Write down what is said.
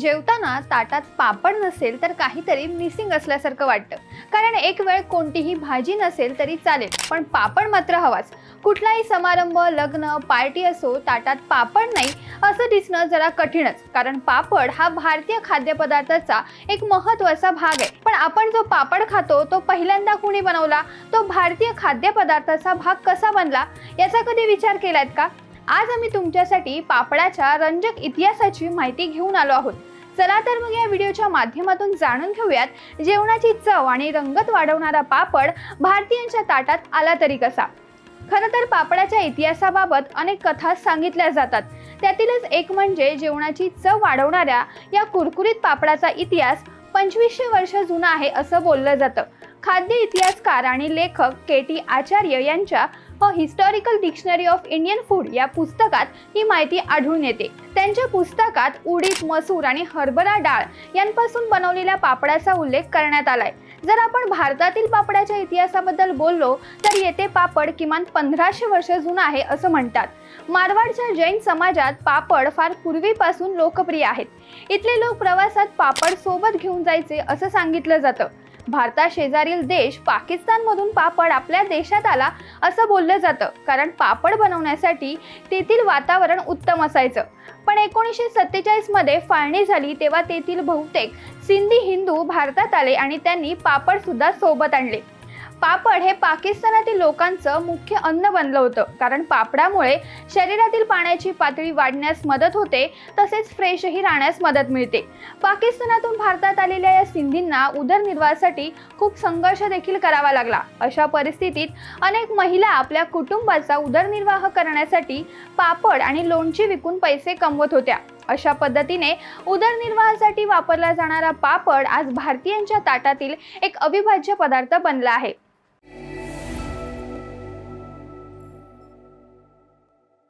जेवताना ताटात पापड नसेल तर काहीतरी मिसिंग असल्यासारखं वाटतं. कारण एक वेळ कोणतीही भाजी नसेल तरी चालेल पण पापड मात्र हवाच. कुठलाही समारंभ लग्न पार्टी असो ताटात पापड नाही असं दिसणं जरा कठीणच. कारण पापड हा भारतीय खाद्यपदार्थाचा एक महत्त्वाचा भाग आहे. पण आपण जो पापड खातो तो पहिल्यांदा कुणी बनवला? तो भारतीय खाद्यपदार्थाचा भाग कसा बनला? याचा कधी विचार केलात का? आज आम्ही तुमच्यासाठी पापडाच्या रंजक इतिहासाची माहिती घेऊन आलो आहोत. चला तर मग या व्हिडिओच्या माध्यमातून जाणून घेऊयात जेवणाची चव आणि रंगत वाढवणारा पापड भारतीयांच्या ताटात आला तरी कसा? खरं तर पापडाच्या इतिहासाबाबत अनेक कथा सांगितल्या जातात. त्यातीलच एक म्हणजे जेवणाची चव वाढवणाऱ्या या कुरकुरीत पापडाचा इतिहास पंचवीसशे वर्ष जुना आहे असं बोललं जातं. खाद्य इतिहासकार आणि लेखक के टी आचार्य यांच्या a historical dictionary of Indian food या पुस्तकात ही माहिती आढळून येते. त्यांच्या पुस्तकात उडीद मसूर आणि हरभरा डाळ यांपासून बनवलेल्या पापडाचा उल्लेख करण्यात आलाय. जर आपण भारतातील पापडाच्या इतिहासाबद्दल बोललो तर येथे पापड किमान पंधराशे वर्ष जुना आहे असं म्हणतात. मारवाडच्या जैन समाजात पापड फार पूर्वीपासून लोकप्रिय आहेत. इथले लोक प्रवासात पापड सोबत घेऊन जायचे असं सांगितलं जातं. भारताशेजारील देश पाकिस्तानमधून पापड आपल्या देशात आला असं बोललं जातं. कारण पापड बनवण्यासाठी तेथील वातावरण उत्तम असायचं. पण एकोणीसशे सत्तेचाळीसमध्ये फाळणी झाली तेव्हा तेथील बहुतेक सिंधी हिंदू भारतात आले आणि त्यांनी पापडसुद्धा सोबत आणले. पापड हे पाकिस्तानातील लोकांचं मुख्य अन्न बनलं होतं. कारण पापडामुळे शरीरातील पाण्याची पातळी वाढण्यास मदत होते तसेच फ्रेशही राहण्यास मदत मिळते. पाकिस्तानातून भारतात आलेल्या या सिंधींना उदरनिर्वाहासाठी खूप संघर्ष देखील करावा लागला. अशा परिस्थितीत अनेक महिला आपल्या कुटुंबाचा उदरनिर्वाह करण्यासाठी पापड आणि लोणची विकून पैसे कमवत होत्या. अशा पद्धतीने उदरनिर्वाहासाठी वापरला जाणारा पापड आज भारतीयांच्या ताटातील एक अविभाज्य पदार्थ बनला आहे.